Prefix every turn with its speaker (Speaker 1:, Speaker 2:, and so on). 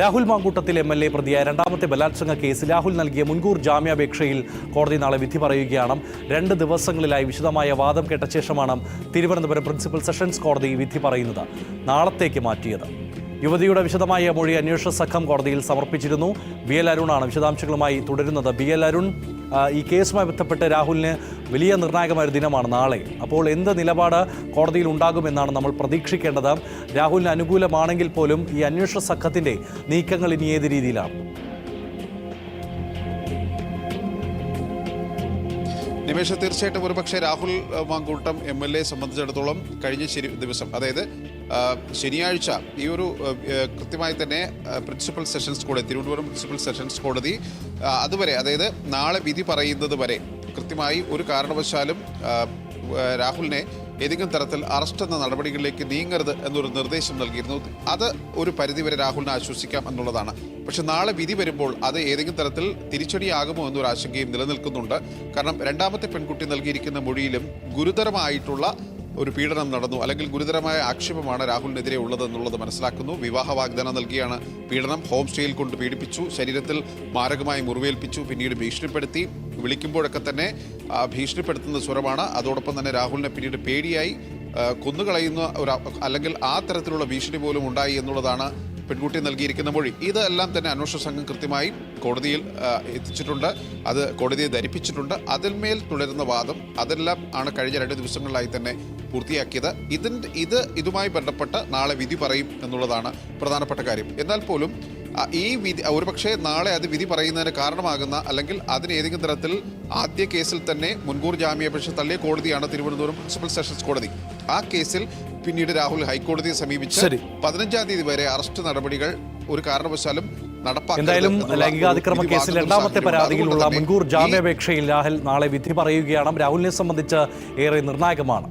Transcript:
Speaker 1: Rahul Mamkootathil M L A പ്രതിയായ രണ്ടാമത്തെ ബലാത്സംഗ കേസ് രാഹുൽ നൽകിയ മുൻകൂർ ജാമ്യാപേക്ഷയിൽ കോടതി നാളെ വിധി പറയുകയാണ്. രണ്ട് ദിവസങ്ങളിലായി വിശദമായ വാദം കേട്ട ശേഷമാണ് തിരുവനന്തപുരം പ്രിൻസിപ്പൽ സെഷൻസ് കോടതി വിധി പറയുന്നത്. നാളത്തേക്ക് മാറ്റിയത്. യുവതിയുടെ വിശദമായ മൊഴി അന്വേഷണ സംഘം കോടതിയിൽ സമർപ്പിച്ചിരുന്നു. ബി എൽ അരുണാണ് വിശദാംശങ്ങളുമായി തുടരുന്നത്. ബി എൽ അരുൺ ഈ കേസുമായി ബന്ധപ്പെട്ട് രാഹുലിന് വലിയ നിർണായകമായ ഒരു ദിനമാണ് നാളെ. അപ്പോൾ എന്ത് നിലപാട് കോടതിയിൽ ഉണ്ടാകുമെന്നാണ് നമ്മൾ പ്രതീക്ഷിക്കേണ്ടത്. രാഹുലിന് അനുകൂലമാണെങ്കിൽ പോലും ഈ അന്വേഷണ സംഘത്തിന്റെ നീക്കങ്ങൾ ഇനി ഏത് രീതിയിലാണ്?
Speaker 2: നിമേഷ് തീർച്ചയായിട്ടും ഒരുപക്ഷെ Rahul Mamkootam M L A സംബന്ധിച്ചിടത്തോളം കഴിഞ്ഞ ശരി ദിവസം അതായത് ശനിയാഴ്ച ഈ ഒരു കൃത്യമായി തന്നെ പ്രിൻസിപ്പൽ സെഷൻസ് കോടതി തിരുവനന്തപുരം പ്രിൻസിപ്പൽ സെഷൻസ് കോടതി അതുവരെ അതായത് നാളെ വിധി പറയുന്നത് വരെ കൃത്യമായി ഒരു കാരണവശാലും രാഹുലിനെ ഏതെങ്കിലും തരത്തിൽ അറസ്റ്റ് എന്ന നടപടികളിലേക്ക് നീങ്ങരുത് എന്നൊരു നിർദ്ദേശം നൽകിയിരുന്നു. അത് ഒരു പരിധിവരെ രാഹുലിനെ ആശ്വസിക്കാം എന്നുള്ളതാണ്. പക്ഷെ നാളെ വിധി വരുമ്പോൾ അത് ഏതെങ്കിലും തരത്തിൽ തിരിച്ചടിയാകുമോ എന്നൊരു ആശങ്കയും നിലനിൽക്കുന്നുണ്ട്. കാരണം രണ്ടാമത്തെ പെൺകുട്ടി നൽകിയിരിക്കുന്ന മൊഴിയിലും ഗുരുതരമായിട്ടുള്ള ഒരു പീഡനം നടന്നു. അല്ലെങ്കിൽ ഗുരുതരമായ ആക്ഷേപമാണ് രാഹുലിനെതിരെ ഉള്ളതെന്നുള്ളത് മനസ്സിലാക്കുന്നു. വിവാഹ വാഗ്ദാനം നൽകിയാണ് പീഡനം. ഹോം സ്റ്റേയിൽ കൊണ്ട് പീഡിപ്പിച്ചു. ശരീരത്തിൽ മാരകമായി മുറിവേൽപ്പിച്ചു. പിന്നീട് ഭീഷണിപ്പെടുത്തി. വിളിക്കുമ്പോഴൊക്കെ തന്നെ ഭീഷണിപ്പെടുത്തുന്ന സ്വരമാണ്. അതോടൊപ്പം തന്നെ രാഹുലിനെ പിന്നീട് പേടിയായി കൊന്നുകളയുന്ന ഒരു അല്ലെങ്കിൽ ആ തരത്തിലുള്ള ഭീഷണി പോലും ഉണ്ടായി എന്നുള്ളതാണ് പെൺകുട്ടി നൽകിയിരിക്കുന്ന മൊഴി ഇതെല്ലാം തന്നെ അന്വേഷണ സംഘം കൃത്യമായി കോടതിയിൽ എത്തിച്ചിട്ടുണ്ട്. അത് കോടതിയെ ധരിപ്പിച്ചിട്ടുണ്ട്. അതിന്മേൽ തുടരുന്ന വാദം അതെല്ലാം ആണ് കഴിഞ്ഞ രണ്ട് ദിവസങ്ങളിലായി തന്നെ പൂർത്തിയാക്കിയത്. ഇതിന്റെ ഇത് ഇതുമായി ബന്ധപ്പെട്ട് നാളെ വിധി പറയും എന്നുള്ളതാണ് പ്രധാനപ്പെട്ട കാര്യം. എന്നാൽ പോലും ഈ വിധി ഒരുപക്ഷെ നാളെ അത് വിധി പറയുന്നതിന് കാരണമാകുന്ന അല്ലെങ്കിൽ അതിന് ഏതെങ്കിലും തരത്തിൽ ആദ്യ കേസിൽ തന്നെ മുൻകൂർ ജാമ്യാപേക്ഷ തള്ളിയ കോടതിയാണ് തിരുവനന്തപുരം പ്രിൻസിപ്പൽ സെഷൻസ് കോടതി. ആ കേസിൽ പിന്നീട് രാഹുൽ ഹൈക്കോടതിയെ സമീപിച്ച്. പതിനഞ്ചാം തീയതി വരെ അറസ്റ്റ് നടപടികൾ ഒരു കാരണവശാലും
Speaker 1: എന്തായാലും ലൈംഗികാതിക്രമ കേസിൽ രണ്ടാമത്തെ. പരാതിയിലുള്ള മുൻകൂർ ജാമ്യാപേക്ഷയിൽ രാഹുൽ നാളെ വിധി പറയുകയാണ് രാഹുലിനെ സംബന്ധിച്ച് ഏറെ നിർണായകമാണ്